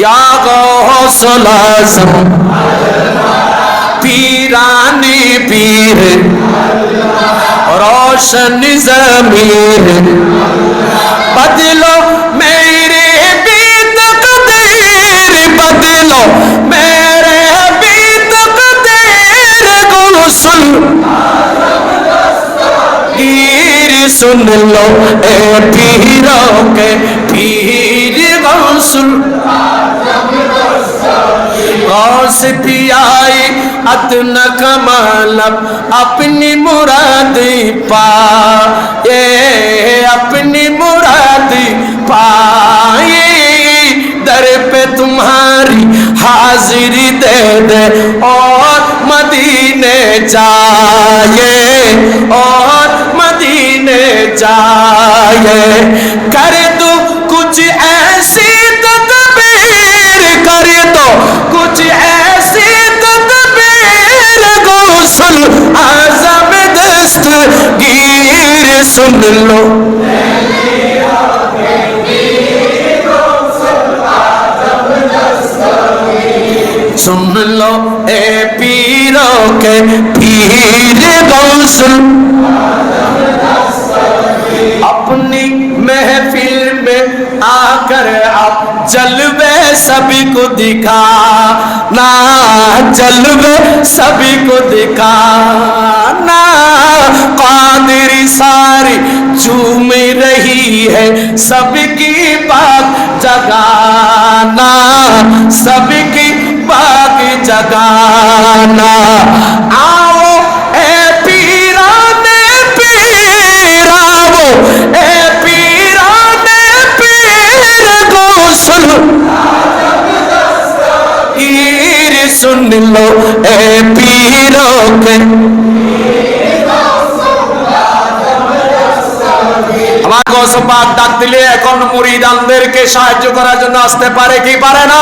یا غوث العظم پیران پیر روشن ضمیر بدلو میرے بیت قدیر بدلو میرے بیت قدیر گلسن گیر سن لو اے پیر गौस पियाई अदन कमालब, अपनी मुराद पा। ये अपनी मुराद पाए दर पे तुम्हारी हाजिरी दे दे, और मदीने जाए। और मदीने जाए। सुन लो सुन लो ए पीरों के पीर गौसल अपनी महफिल में आकर आप जलवे सभी को दिखा ना जलवे सभी को दिखा ना ہے سب کی بات जगाना आओ ए بات جگانا آؤ اے ए پیراو اے پیران پیر گوسل پیر सुन लो ए پیرو کے গোসপাক ডাক দিলে এখন মুরিদানদেরকে সাহায্য করার জন্য আসতে পারে কি পারে না?